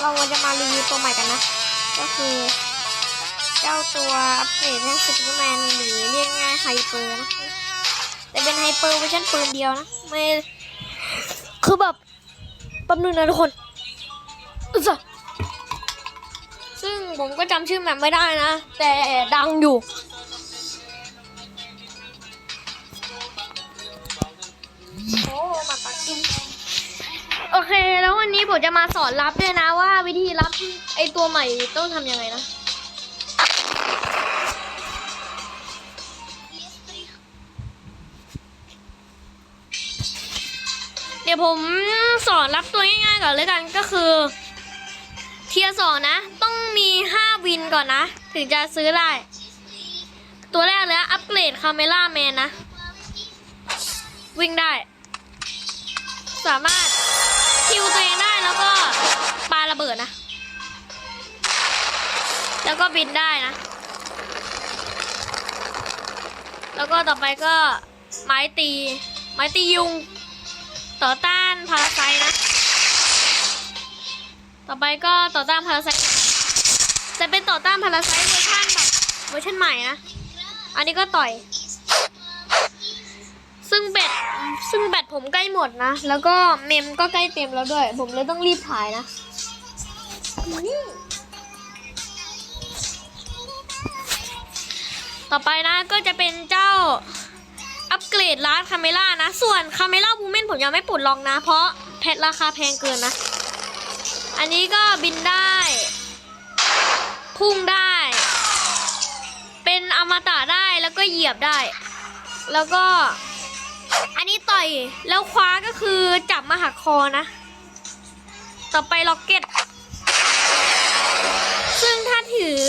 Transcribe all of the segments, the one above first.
เราจะมารีวิวตัวใหม่กันนะ ก็คือ เจ้าตัวอัปเกรดให้ซูเปอร์แมนหรือเรียกง่ายไฮเปอร์นะแต่เป็นไฮเปอร์เวอร์ชันปืนเดียวนะ ไม่ คือแบบแป๊บนึงนะทุกคนอึ๊ะจ้ะซึ่งผมก็จำชื่อแมปไม่ได้นะ แต่ดังอยู่โอ้มาปักกิ้ง อเค แล้ววันนี้ผมจะมาสอนรับด้วยนะว่า วิธีรับไอตัวใหม่ต้องทำยังไงนะเดี๋ยวผมสอนรับตัวง่ายๆก่อนเลยกันก็คือ เทียสองนะ ต้องมีห้าวินก่อนนะ ถึงจะซื้อได้ ตัวแรกเลยอัปเกรดคาเมล่าแมนนะ วิ่งได้ สามารถ คิวตัวเองได้แล้วก็ปาระเบิดนะ แล้วก็บินได้นะ แล้วก็ต่อไปก็ไม้ตี ไม้ตียุง ต่อต้านพาราไซต์นะ ต่อไปก็ต่อต้านพาราไซต์จะเป็นต่อต้านพาราไซต์เวอร์ชันแบบเวอร์ชันใหม่นะ อันนี้ก็ต่อย ซึ่งแบตผมใกล้หมดนะ แล้วก็เมมก็ใกล้เต็มแล้วด้วย ผมเลยต้องรีบถ่ายนะต่อไปนะก็จะเป็นเจ้าอัปเกรดร้านคาเมล่านะ ส่วนคาเมล่าบูเมนผมยังไม่ปลดล็อกนะ เพราะแพทราคาแพงเกินนะ อันนี้ก็บินได้ พุ่งได้ เป็นอมตะได้แล้วก็เหยียบได้ แล้วก็อัน ต่อย แล้วคว้าก็คือจับมาหักคอนะ ต่อไปล็อกเก็ต ซึ่งถ้าถือ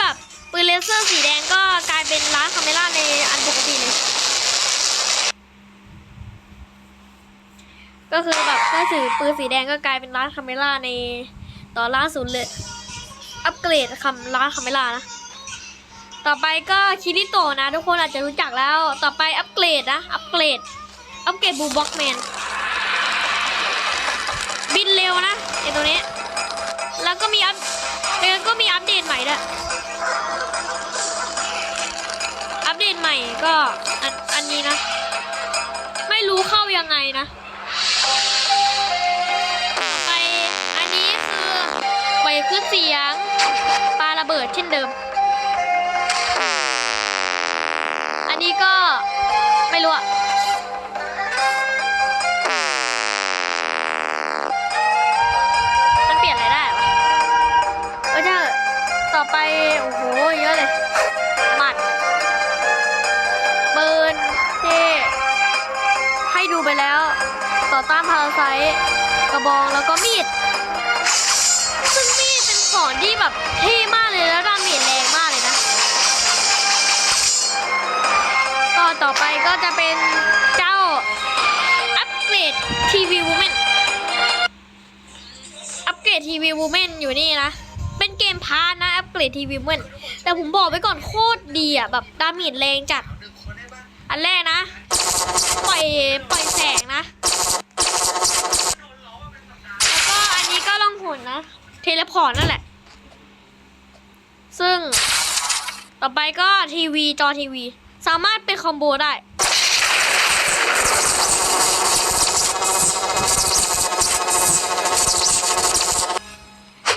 แบบปืนเลเซอร์สีแดงก็กลายเป็นร้านคาเมล่าในอันปกติเลย ก็คือแบบถ้าถือปืนสีแดงก็กลายเป็นร้านคาเมล่าในต่อล่าสุดเลย อัปเกรดคำร้านคาเมล่านะต่อไปก็คิริโตะนะ ทุกคนอาจจะรู้จักแล้ว ต่อไปอัปเกรดนะ อัปเกรด อัปเกรดบูบ็อกแมน บินเร็วนะไอตัวนี้ แล้วก็มีอัพแล้วก็มีอัปเดตใหม่ด้วย อัปเดตใหม่ก็อันอันนี้นะ ไม่รู้เข้ายังไงนะไปอันนี้คือไปล่อยขึ้นเสียงปาระเบิดเช่นเดิม ต้านพาราไซต์กระบองแล้วก็มีด ซึ่งมีดเป็นของที่แบบเท่มากเลยแล้วดาเมจแรงมากเลยนะก็ต่อไปก็จะเป็นเจ้าอัปเกรดทีวีวูแมนอัปเกรดทีวีวูแมนอยู่นี่นะ เป็นเกมพาร์ทนะอัปเกรดทีวีวูแมนแต่ผมบอกไว้ก่อนโคตรดีอะแบบดาเมจแรงจัดอันแรกนะ ปล่อยปล่อยแสงนะ แล้วก็อันนี้ก็ล่องหนนะ เทเลพอร์ตนั่นแหละ ซึ่งต่อไปก็ทีวีจอทีวี สามารถเป็นคอมโบได้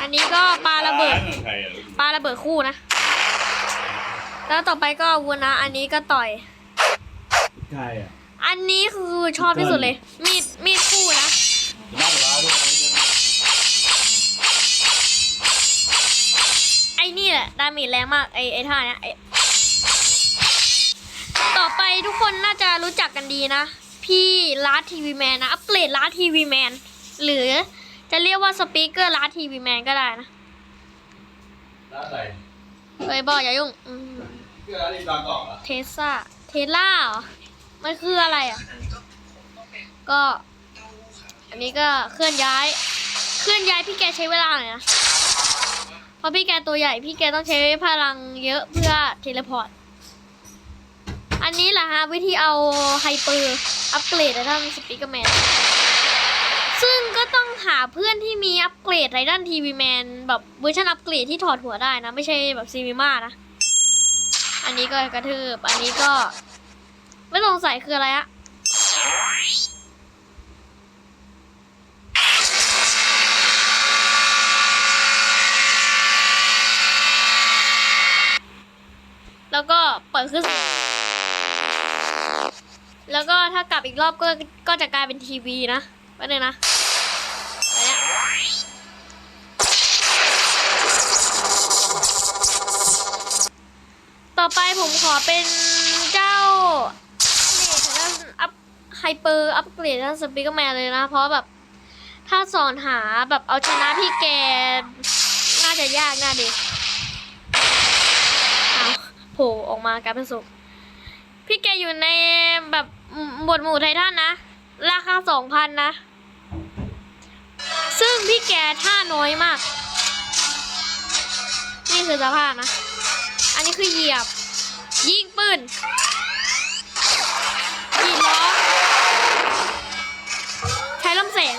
อันนี้ก็ปาระเบิดใครอะปาระเบิดคู่นะ แล้วต่อไปก็อาวุธนะ อันนี้ก็ต่อยใครอะ อันนี้คือชอบที่สุดเลย มีดมีดคู่นะ น่าจะร้ายด้วยไอ้นี่แหละดาเมจแรงมากไอ้ไอ้ท่าเนี้ยไอ้ต่อไปทุกคนน่าจะรู้จักกันดีนะ พี่ลาร์ทีวีแมนนะ อัปเกรดลาร์ทีวีแมนหรือจะเรียกว่าสปีกเกอร์ลาร์ทีวีแมนก็ได้นะร้านอะไรเคยบอกอย่ายุ่งอืมคือร้านรีบางกล่องเหรอเทสลาเทสลาเหรอมันคืออะไรอะ ก็อันนี้ก็เคลื่อนย้าย เคลื่อนย้ายพี่แกใช้เวลาหน่อยนะ เพราะพี่แกตัวใหญ่พี่แกต้องใช้พลังเยอะเพื่อเทเลพอร์ต อันนี้แหละฮะวิธีเอาไฮเปอร์อัปเกรดในท่านสปีกเกอร์แมนซึ่งก็ต้องหาเพื่อนที่มีอัปเกรดไรด้านทีวีแมนแบบเวอร์ชันอัปเกรดที่ถอดหัวได้นะ ไม่ใช่แบบซีวีมานะ อันนี้ก็กระทืบ อันนี้ก็ ไม่สงสัยคืออะไรอะแล้ว ก็เปิดขึ้นแล้วก็ถ้ากลับอีกรอบก็ก็จะกลายเป็นทีวีนะไปเลยนะไปเนี่ยต่อไปผมขอเป็นเจ้านี่ทางด้าอัพไฮเปอร์อัปเกรดด้านสปีกเกอร์แมนเลยนะ เพราะแบบ ถ้าสอนหาแบบเอาชนะพี่แก น่าจะยากน่าเด็กเอาโผล่ออกมากลายเป็นศพพี่แกอยู่ในแบบหมวดหมู่ไททันนะ ราคาสองพันนะ ซึ่งพี่แกท่าน้อยมาก นี่คือสภาพนะ อันนี้คือเหยียบ ยิงปืนยิงล้อใช้ลำแสง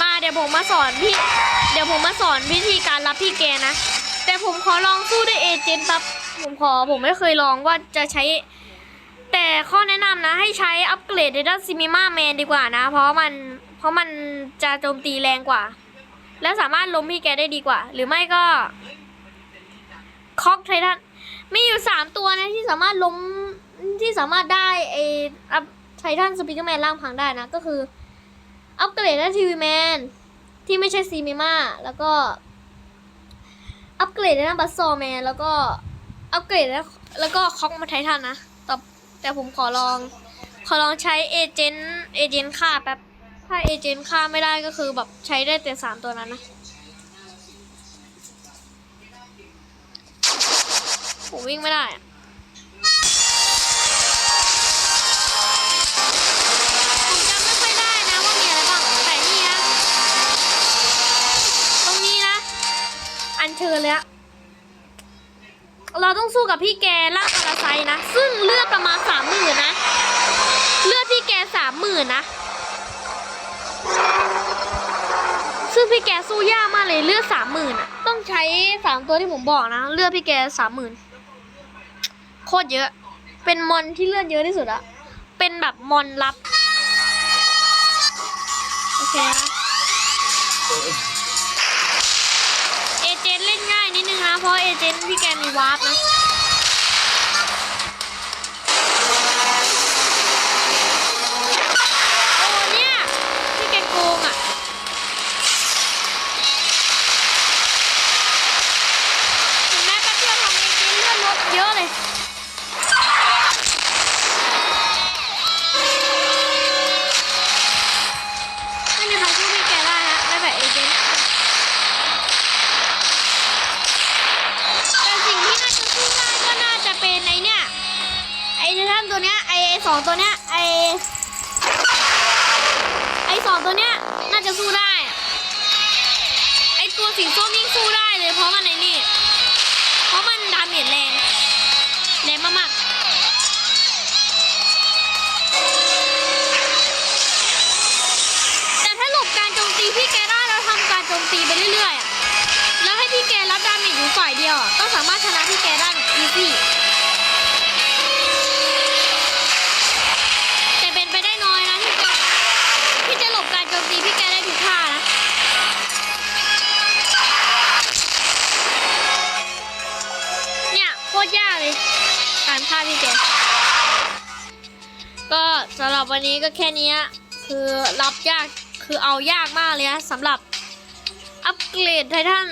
มาเดี๋ยวผมมาสอนพี่ ดี๋ยวผมมาสอนวิธีการรับพี่แกนะ แต่ผมขอลองสู้ด้วยเอเจนต์ครับผมขอผมไม่เคยลองว่าจะใช้ แต่ข้อแนะนำนะให้ใช้อัปเกรดในด้านซิมิมาแมนดีกว่านะ เพราะมันเพราะมันจะโจมตีแรงกว่า และสามารถล้มพี่แกได้ดีกว่า หรือไม่ก็คอกไททันมีอยู่สามตัวนะที่สามารถล้มที่สามารถได้ไออัพไททันสปีกเกอร์แมนล่างพังได้นะ ก็คือ อัปเกรดได้ทีวีแมน ที่ไม่ใช่ซีมิมาแล้วก็อัปเกรดได้นะบัสซอแมนแล้วก็อัปเกรดแล้วแล้วก็คอกมาไททันนะแต่แต่ผมขอลอง ขอลองใช้เอเจนต์เอเจนต์ฆ่าแป๊บถ้าเอเจนต์ฆ่าไม่ได้ก็คือแบบใช้ได้แต่สามตัวนั้นนะผมวิ่งไม่ได้อะ เชิญเลยอะเราต้องสู้กับพี่แกล่างพาราไซต์นะ ซึ่งเลือดประมาณสามหมื่นนะ เลือดพี่แกสามหมื่นนะ ซึ่งพี่แกสู้ยากมากเลยเลือดสามหมื่นอะต้องใช้สามตัวที่ผมบอกนะ เลือดพี่แกสามหมื่นโคตรเยอะ เป็นมอนที่เลือดเยอะที่สุดอะเป็นแบบมอนลับ โอเคนะ เพราะเอเจนต์พี่แกมีวาร์ปนะ ไอไททันตัวเนี้ยไอไอสองตัวเนี้ยไอไอสองตัวเนี้ยน่าจะสู้ได้ไอตัวสีส้มยิ่งสู้ได้เลยเพราะมันไอนี่เพราะมันดาเมจแรงแรงมากๆ สำหรับวันนี้ก็แค่นี้คือรับยากคือเอายากมากเลยนะสำหรับอัปเกรดไททัน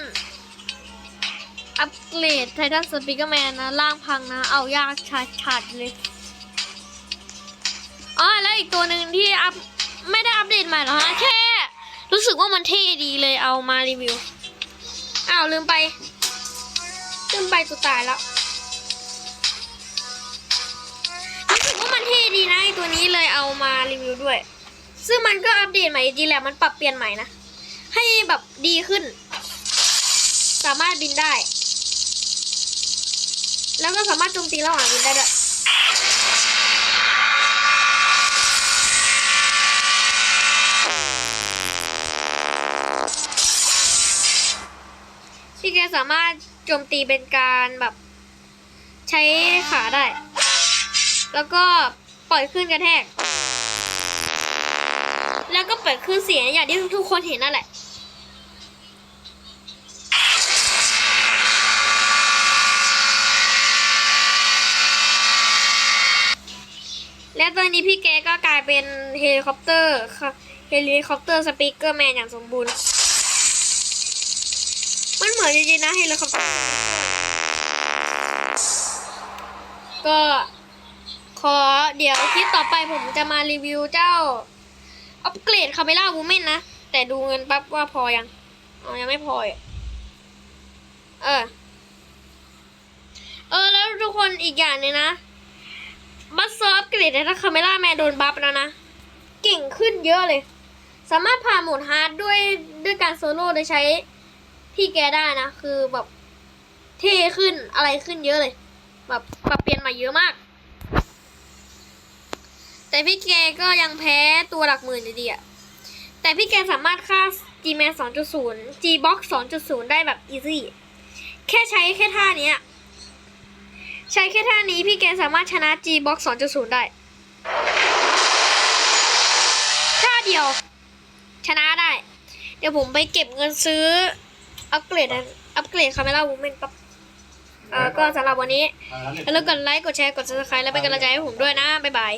อัปเกรดไททันสปีกเกอร์แมนนะล่างพังนะ เอายากชาดชาดเลยอ๋อแล้วอีกตัวหนึ่งที่อัพไม่ได้อัปเดตใหม่หรอกฮะแค่ รู้สึกว่ามันเท่ดีเลยเอามารีวิวอ้าวลืมไปลืมไปตัวตายแล้ว นะตัวนี้เลยเอามารีวิวด้วย ซึ่งมันก็อัปเดตใหม่จริงแหละมันปรับเปลี่ยนใหม่นะ ให้แบบดีขึ้น สามารถบินได้ แล้วก็สามารถโจมตีระหว่างบินได้ด้วยที่แกสามารถโจมตีเป็นการแบบ ใช้ขาได้ แล้วก็ ล่อยขึ้นกระแทก แล้วก็เปิดขึ้นเสียงอย่างที่ทุกคนเห็นนั่นแหละและตอนนี้พี่แกก็กลายเป็นเฮลิคอปเตอร์ค่ะเฮลิคอปเตอร์สปีกเกอร์แมนอย่างสมบูรณ์ มันเหมือนจริงๆนะเฮลิคอปเตอร์ ก็ อเดี๋ยวคลิปต่อไปผมจะมารีวิวเจ้าอัปเกรดคาเมล่าวูแมนนะ แต่ดูเงินปั๊บว่าพอยังอ๋อยังไม่พอเออ เออ แล้วทุกคนอีกอย่างหนึงนะ บัสเซอร์อัปเกรดแต่ถ้าคาเมล่าแมนโดนบัฟแล้วนะ เก่งขึ้นเยอะเลย สามารถผ่านโหมดฮาร์ดด้วยด้วยการโซโล่โดยใช้พี่แกได้นะ คือแบบเท่ขึ้นอะไรขึ้นเยอะเลย แบบปรับเปลี่ยนมาเยอะมาก แต่พี่แกก็ยังแพ้ตัวหลักหมื่นอยู่ดีอะแต่พี่แกสามารถฆ่า G-Man 2.0 G-Box 2.0 ได้แบบอีซี่แค่ใช้แค่ท่าเนี้ยใช้แค่ท่านี้พี่แกสามารถชนะ G-Box 2.0 ได้ท่าเดียว ชนะได้ เดี๋ยวผมไปเก็บเงินซื้อ อัปเกรดอัปเกรดคาเมล่าวูแมนปั๊บเอ่อก็สำหรับวันนี้อ่าอย่าลืมกดไลค์ กดแชร์ กด subscribe แล้วเป็นกำลังใจให้ผมด้วยนะ บ๊ายบาย